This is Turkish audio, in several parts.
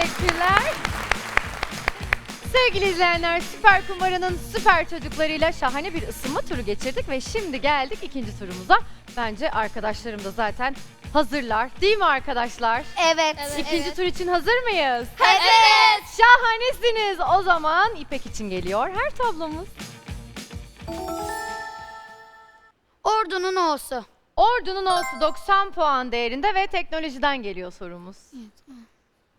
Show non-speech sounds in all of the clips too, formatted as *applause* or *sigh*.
teşekkürler. Sevgili izleyenler, Süper Kumara'nın süper çocuklarıyla şahane bir ısınma turu geçirdik ve şimdi geldik ikinci turumuza. Bence arkadaşlarım da zaten hazırlar. Değil mi arkadaşlar? Evet. İkinci tur için hazır mıyız? Evet. Şahanesiniz. O zaman İpek için geliyor her tablomuz. Ordunun O'su. Ordu'nun O'su 90 puan değerinde ve teknolojiden geliyor sorumuz.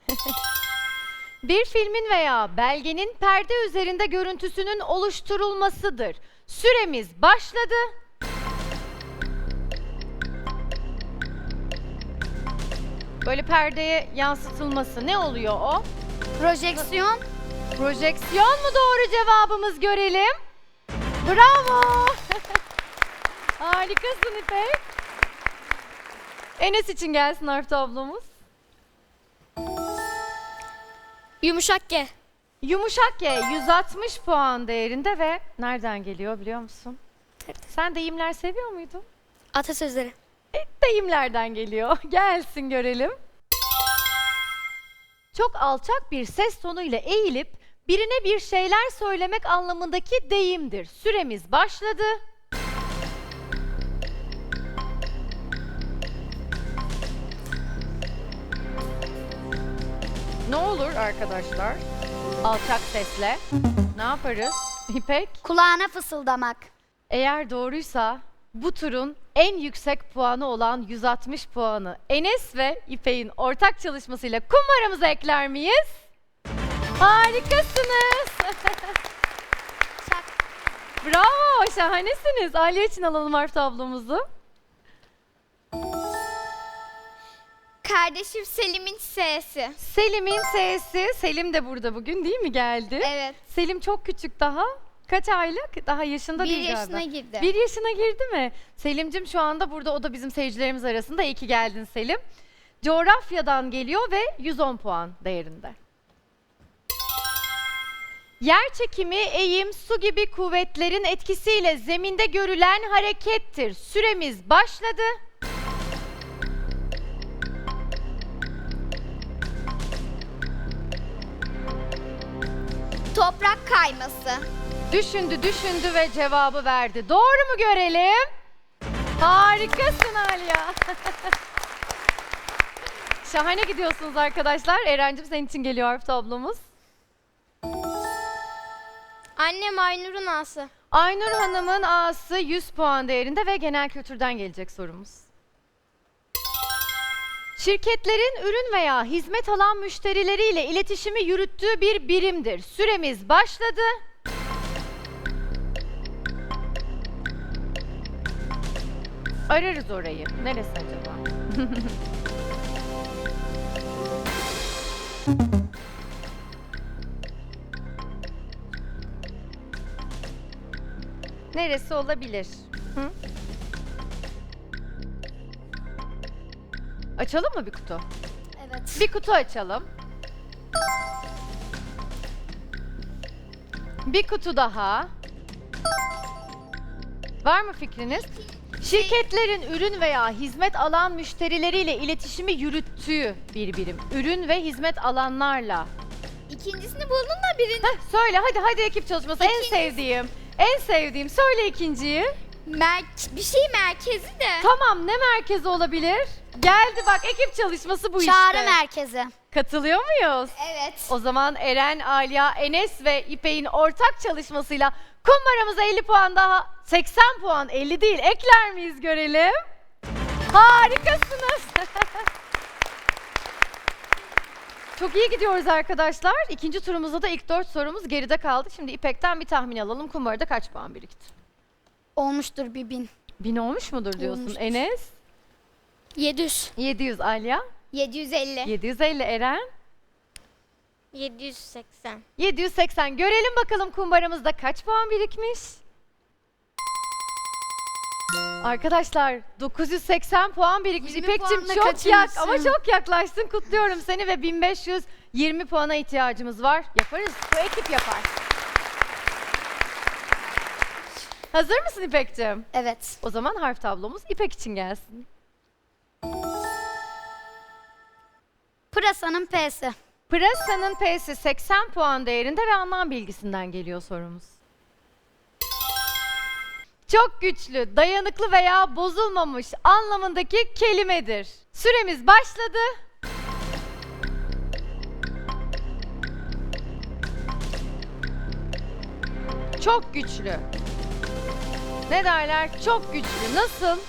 *laughs* Bir filmin veya belgenin perde üzerinde görüntüsünün oluşturulmasıdır. Süremiz başladı. Böyle perdeye yansıtılması ne oluyor o? Projeksiyon. Projeksiyon mu doğru cevabımız görelim? Bravo! *laughs* Harikasın İpek. Enes için gelsin harf tablomuz. Yumuşak G. Yumuşak G 160 puan değerinde ve nereden geliyor biliyor musun? Sen deyimler seviyor muydun? Atasözleri. E, deyimlerden geliyor. *laughs* Gelsin görelim. Çok alçak bir ses tonuyla eğilip birine bir şeyler söylemek anlamındaki deyimdir. Süremiz başladı. Ne olur arkadaşlar? Alçak sesle ne yaparız? İpek? Kulağına fısıldamak. Eğer doğruysa bu turun en yüksek puanı olan 160 puanı Enes ve İpek'in ortak çalışmasıyla kumbaramıza ekler miyiz? Harikasınız. *laughs* Bravo, şahanesiniz. Aliye için alalım harf tablomuzu. Kardeşim Selim'in S'si. Selim'in S'si. Selim de burada bugün değil mi geldi? Evet. Selim çok küçük daha. Kaç aylık? Daha yaşında Bir değil yaşına galiba. girdi. Bir yaşına girdi mi? Selim'cim şu anda burada. O da bizim seyircilerimiz arasında. İyi ki geldin Selim. Coğrafyadan geliyor ve 110 puan değerinde. Yer çekimi, eğim, su gibi kuvvetlerin etkisiyle zeminde görülen harekettir. Süremiz başladı. Toprak kayması. Düşündü, düşündü ve cevabı verdi. Doğru mu görelim? Harikasın Alya. *laughs* Şahane gidiyorsunuz arkadaşlar. Eren'cim senin için geliyor harf tablomuz. Annem Aynur'un A'sı. Aynur Hanım'ın A'sı 100 puan değerinde ve genel kültürden gelecek sorumuz. Şirketlerin ürün veya hizmet alan müşterileriyle iletişimi yürüttüğü bir birimdir. Süremiz başladı. Ararız orayı. Neresi acaba? *laughs* Neresi olabilir? Açalım mı bir kutu? Evet. Bir kutu açalım. Bir kutu daha. Var mı fikriniz? Şirketlerin ürün veya hizmet alan müşterileriyle iletişimi yürüttüğü bir birim. Ürün ve hizmet alanlarla. İkincisini buldun da birinci. Heh, söyle hadi hadi ekip çalışması. En İkincisi- sevdiğim. En sevdiğim. Söyle ikinciyi. Mer- bir şey merkezi de. Tamam ne merkezi olabilir? Geldi bak ekip çalışması bu Çağrı işte. merkezi. Katılıyor muyuz? Evet. O zaman Eren, Alya, Enes ve İpek'in ortak çalışmasıyla kumbaramıza 50 puan daha 80 puan 50 değil ekler miyiz görelim. Harikasınız. *laughs* Çok iyi gidiyoruz arkadaşlar. İkinci turumuzda da ilk dört sorumuz geride kaldı. Şimdi İpek'ten bir tahmin alalım. Kumbarada kaç puan birikti? Olmuştur bir bin. Bin olmuş mudur diyorsun Olmuştur. Enes? 700. 700 Alya. 750. 750 Eren. 780. 780. Görelim bakalım kumbaramızda kaç puan birikmiş? Arkadaşlar 980 puan birikmiş. 20 İpekçim puanla çok yak kaçırmışsın. ama çok yaklaştın. Kutluyorum seni ve 1520 puana ihtiyacımız var. Yaparız. Bu ekip yapar. Hazır mısın İpekçim? Evet. O zaman harf tablomuz İpek için gelsin. Pırasanın P'si. Pırasa'nın P'si 80 puan değerinde ve anlam bilgisinden geliyor sorumuz. Çok güçlü, dayanıklı veya bozulmamış anlamındaki kelimedir. Süremiz başladı. Çok güçlü. Ne derler? Çok güçlü. Nasıl?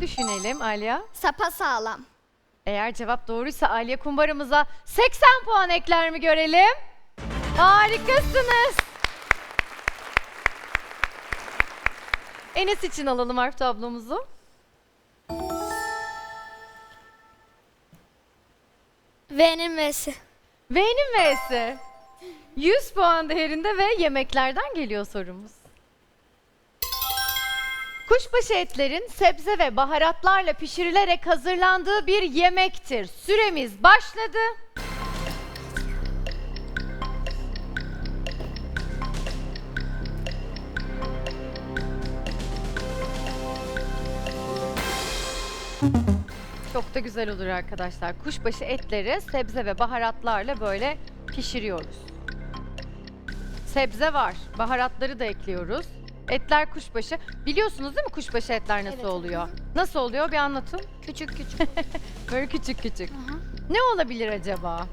Düşünelim Alya. Sapa sağlam. Eğer cevap doğruysa Aliye kumbaramıza 80 puan ekler mi görelim? Harikasınız. Enes için alalım harf tablomuzu. V'nin V'si. V'nin V'si. 100 puan değerinde ve yemeklerden geliyor sorumuz. Kuşbaşı etlerin sebze ve baharatlarla pişirilerek hazırlandığı bir yemektir. Süremiz başladı. Çok da güzel olur arkadaşlar. Kuşbaşı etleri sebze ve baharatlarla böyle pişiriyoruz. Sebze var, baharatları da ekliyoruz. Etler kuşbaşı. Biliyorsunuz değil mi kuşbaşı etler nasıl Evet. oluyor? Nasıl oluyor bir anlatın. Küçük küçük. *laughs* Böyle küçük küçük. Hı. Ne olabilir acaba?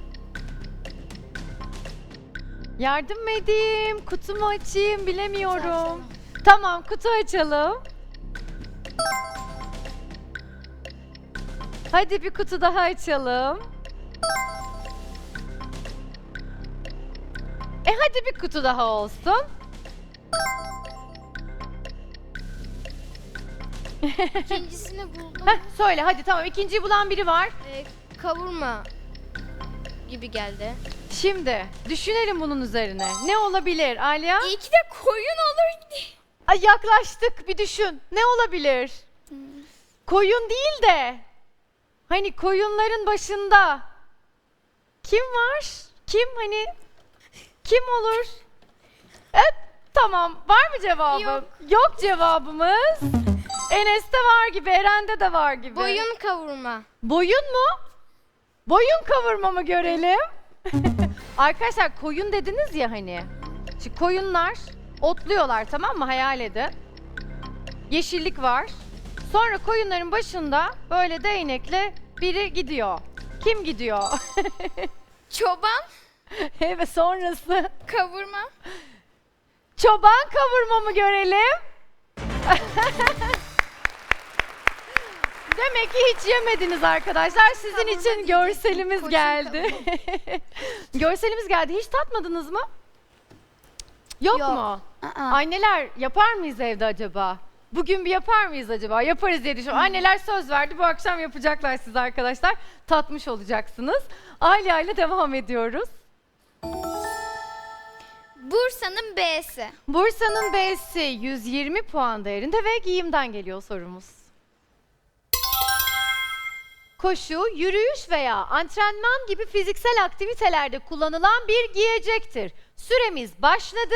Yardım mı edeyim? Kutumu açayım bilemiyorum. Tamam kutu açalım. Hadi bir kutu daha açalım. E hadi bir kutu daha olsun. İkincisini buldum. Heh, söyle hadi tamam ikinciyi bulan biri var. Ee, kavurma gibi geldi. Şimdi düşünelim bunun üzerine. Ne olabilir Alya? İyi ki de koyun olur. Ay yaklaştık bir düşün. Ne olabilir? Koyun değil de hani koyunların başında kim var? Kim hani kim olur? Evet tamam. Var mı cevabı? Yok. Yok cevabımız. Enes'te var gibi, Eren'de de var gibi. Boyun kavurma. Boyun mu? Boyun kavurma mı görelim? *laughs* Arkadaşlar koyun dediniz ya hani. Şimdi koyunlar otluyorlar tamam mı? Hayal edin. Yeşillik var. Sonra koyunların başında böyle değnekle biri gidiyor. Kim gidiyor? *laughs* Çoban evet sonrası. kavurma. Çoban kavurma mı görelim? *laughs* Demek ki hiç yemediniz arkadaşlar. Sizin Kavurma için görselimiz koşun geldi. *laughs* görselimiz geldi. Hiç tatmadınız mı? Yok, Yok. mu? Aa. Anneler yapar mıyız evde acaba? Bugün bir yapar mıyız acaba? Yaparız diye düşünüyorum. Anneler söz verdi. Bu akşam yapacaklar siz arkadaşlar. Tatmış olacaksınız. Aile aile devam ediyoruz. Bursa'nın B'si. Bursa'nın B'si 120 puan değerinde ve giyimden geliyor sorumuz. Koşu, yürüyüş veya antrenman gibi fiziksel aktivitelerde kullanılan bir giyecektir. Süremiz başladı.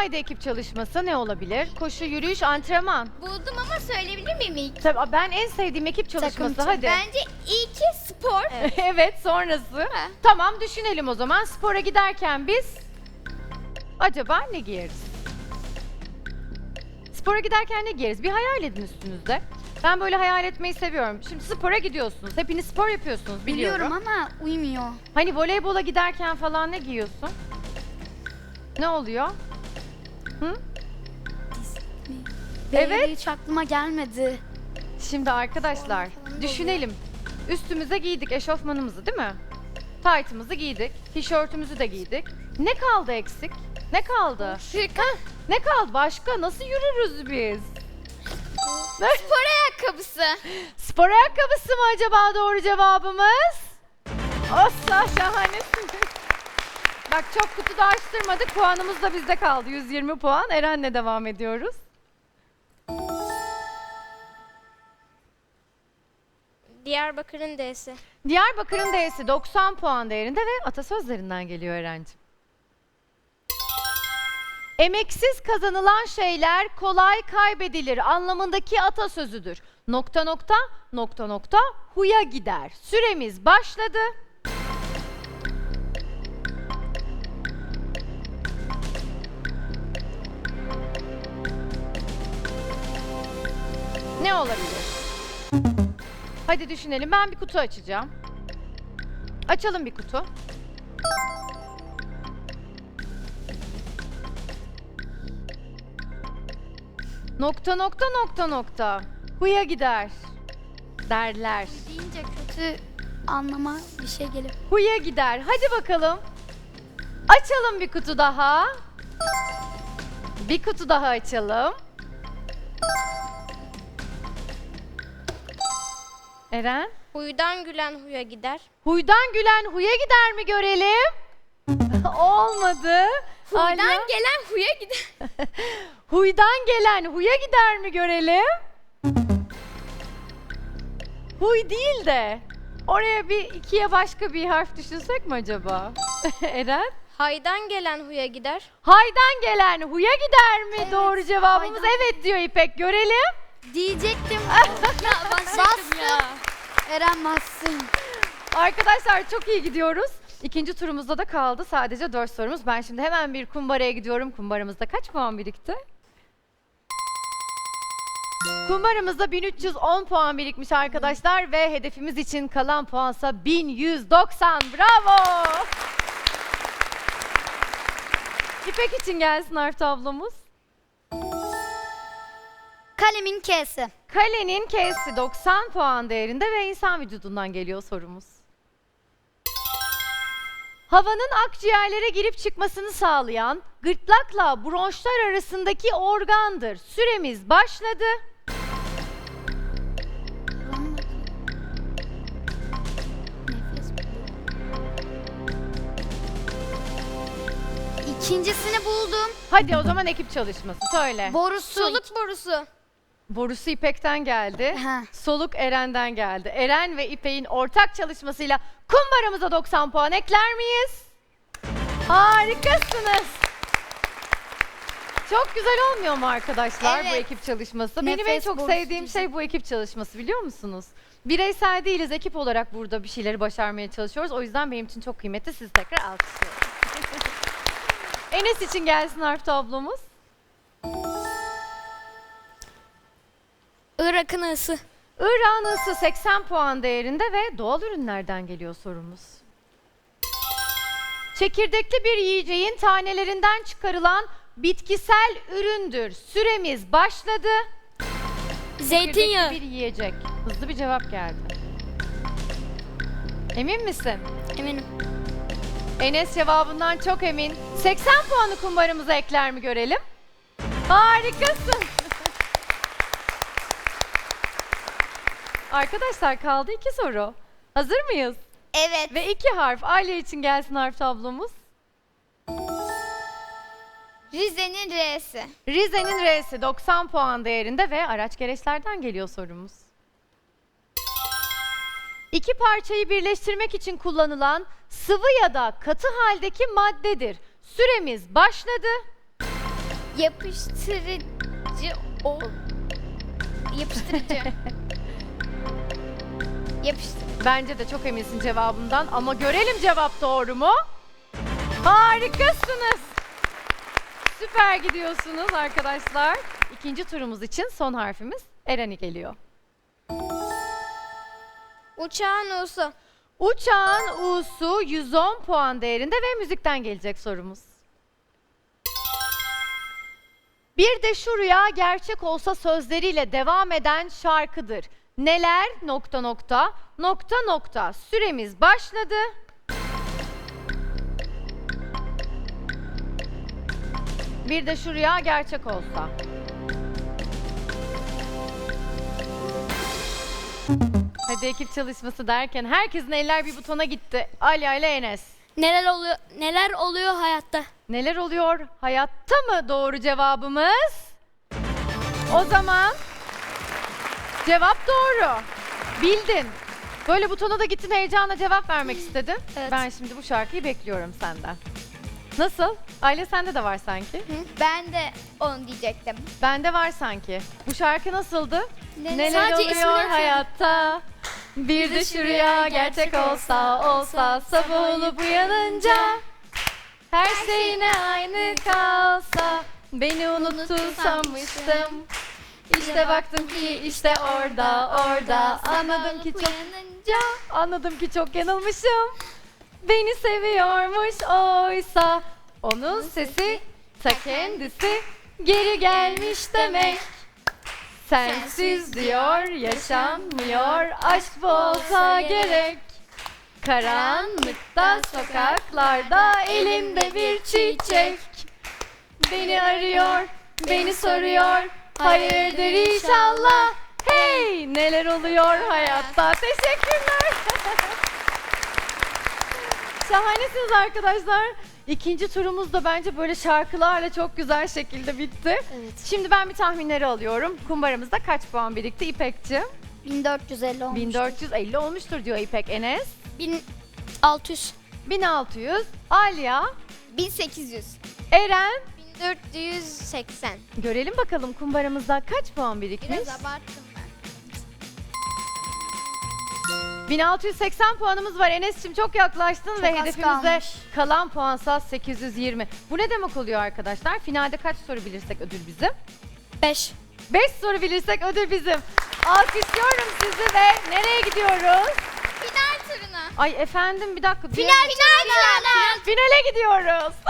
Haydi ekip çalışması ne olabilir? Koşu, yürüyüş, antrenman. Buldum ama söyleyebilir miyim ilk? Tabii ben en sevdiğim ekip çalışması Takım hadi. Bence ilki spor. *laughs* evet sonrası. Ha. Tamam düşünelim o zaman. Spora giderken biz acaba ne giyeriz? Spora giderken ne giyeriz? Bir hayal edin üstünüzde. Ben böyle hayal etmeyi seviyorum. Şimdi spora gidiyorsunuz. Hepiniz spor yapıyorsunuz biliyorum. Biliyorum ama uymuyor. Hani voleybola giderken falan ne giyiyorsun? Ne oluyor? Hı? Evet. Hiç aklıma gelmedi. Şimdi arkadaşlar düşünelim. Üstümüze giydik eşofmanımızı değil mi? Taytımızı giydik. Tişörtümüzü de giydik. Ne kaldı eksik? Ne kaldı? Hırka. Ne kaldı? Başka nasıl yürürüz biz? Spor ayakkabısı. Spor ayakkabısı mı acaba doğru cevabımız? Asla şahanesiniz. Bak çok kutu da açtırmadık. Puanımız da bizde kaldı. 120 puan. Eren'le devam ediyoruz. Diyarbakır'ın D'si. Diyarbakır'ın D'si 90 puan değerinde ve atasözlerinden geliyor Eren'cim. Emeksiz kazanılan şeyler kolay kaybedilir anlamındaki atasözüdür. Nokta nokta nokta nokta huya gider. Süremiz başladı. Ne olabilir? Hadi düşünelim. Ben bir kutu açacağım. Açalım bir kutu. Nokta nokta nokta nokta. Huya gider. Derler. Deyince kötü anlama bir şey gelir. Huya gider. Hadi bakalım. Açalım bir kutu daha. Bir kutu daha açalım. Eren? Huydan gülen huya gider. Huydan gülen huya gider mi görelim? *laughs* Olmadı. Huydan Alya? gelen huya gider. *laughs* Huydan gelen huya gider mi görelim? Huy değil de oraya bir ikiye başka bir harf düşünsek mi acaba? *laughs* Eren? Haydan gelen huya gider. Haydan gelen huya gider mi? Evet, Doğru cevabımız haydan. evet diyor İpek. Görelim. Diyecektim. *laughs* Bastım ya. Eren bassın. Arkadaşlar çok iyi gidiyoruz. İkinci turumuzda da kaldı sadece 4 sorumuz. Ben şimdi hemen bir kumbaraya gidiyorum. Kumbaramızda kaç puan birikti? Kumbaramızda 1310 puan birikmiş arkadaşlar ve hedefimiz için kalan puansa 1190. Bravo! İpek için gelsin harf tablomuz. Kalemin K'si. Kalenin K'si 90 puan değerinde ve insan vücudundan geliyor sorumuz. Havanın akciğerlere girip çıkmasını sağlayan gırtlakla bronşlar arasındaki organdır. Süremiz başladı. İkincisini buldum. Hadi o zaman ekip çalışması söyle. Borusu. Soluk borusu. Borusu İpek'ten geldi. Ha. Soluk Eren'den geldi. Eren ve İpek'in ortak çalışmasıyla kumbaramıza 90 puan ekler miyiz? Harikasınız. Çok güzel olmuyor mu arkadaşlar bu Evet. ekip çalışması? Benim en Nefes çok borusu sevdiğim diyeceğim. şey bu ekip çalışması biliyor musunuz? Bireysel değiliz, ekip olarak burada bir şeyleri başarmaya çalışıyoruz. O yüzden benim için çok kıymetli. Sizi tekrar alkışlıyorum. *laughs* Enes için gelsin harf tablomuz. Irak'ın ısı. Irak'ın ısı 80 puan değerinde ve doğal ürünlerden geliyor sorumuz. Çekirdekli bir yiyeceğin tanelerinden çıkarılan bitkisel üründür. Süremiz başladı. Zeytinyağı. Çekirdekli bir yiyecek. Hızlı bir cevap geldi. Emin misin? Eminim. Enes cevabından çok emin. 80 puanı kumbaramıza ekler mi görelim? Harikasın. Arkadaşlar kaldı iki soru. Hazır mıyız? Evet. Ve iki harf. Aile için gelsin harf tablomuz. Rize'nin R'si. Rize'nin R'si 90 puan değerinde ve araç gereçlerden geliyor sorumuz. İki parçayı birleştirmek için kullanılan sıvı ya da katı haldeki maddedir. Süremiz başladı. Yapıştırıcı o. Yapıştırıcı. *laughs* Yapıştır. Bence de çok eminsin cevabından ama görelim cevap doğru mu? Harikasınız. Süper gidiyorsunuz arkadaşlar. İkinci turumuz için son harfimiz Eren'i geliyor. Uçağın U'su. Uçağın U'su 110 puan değerinde ve müzikten gelecek sorumuz. Bir de şu rüya gerçek olsa sözleriyle devam eden şarkıdır. Neler nokta nokta nokta nokta süremiz başladı. Bir de şu rüya gerçek olsa. Hadi ekip çalışması derken herkesin eller bir butona gitti. Alya ile Enes. Neler oluyor? Neler oluyor hayatta? Neler oluyor? Hayatta mı doğru cevabımız? O zaman cevap doğru. Bildin. Böyle butona da gittin heyecanla cevap vermek istedin. Evet. Ben şimdi bu şarkıyı bekliyorum senden. Nasıl? Aile sende de var sanki. Ben de onu diyecektim. Bende var sanki. Bu şarkı nasıldı? Ne- Neler Sadece ismini oluyor hatırladım. hayatta? Bir de şu rüya gerçek olsa olsa sabah olup uyanınca her şey yine aynı kalsa beni unuttu sanmıştım. İşte baktım ki işte orada orada anladım ki çok Uyanınca anladım ki çok yanılmışım. Beni seviyormuş oysa onun sesi ta kendisi geri gelmiş demek. Sensiz diyor yaşanmıyor aşk bu olsa gerek. Karanlıkta sokaklarda elimde bir çiçek. Beni arıyor, beni soruyor. Hayırdır inşallah. Hey, neler oluyor hayatta? Teşekkürler. *laughs* Şahanesiniz arkadaşlar. İkinci turumuz da bence böyle şarkılarla çok güzel şekilde bitti. Evet. Şimdi ben bir tahminleri alıyorum. Kumbaramızda kaç puan birikti İpek'ciğim? 1450 olmuş. 1450 olmuştur diyor İpek Enes. 1600. 1600. Aliya, 1800. Eren. 1480. Görelim bakalım kumbaramızda kaç puan birikmiş? Biraz abarttım ben. 1680 puanımız var. Enes'cim çok yaklaştın Çok ve az hedefimize kalmış. kalan puansa 820. Bu ne demek oluyor arkadaşlar? Finalde kaç soru bilirsek ödül bizim? 5. 5 soru bilirsek ödül bizim. Alkışlıyorum sizi ve nereye gidiyoruz? Final turuna. Ay efendim bir dakika. Final final final. Finale gidiyoruz. *laughs*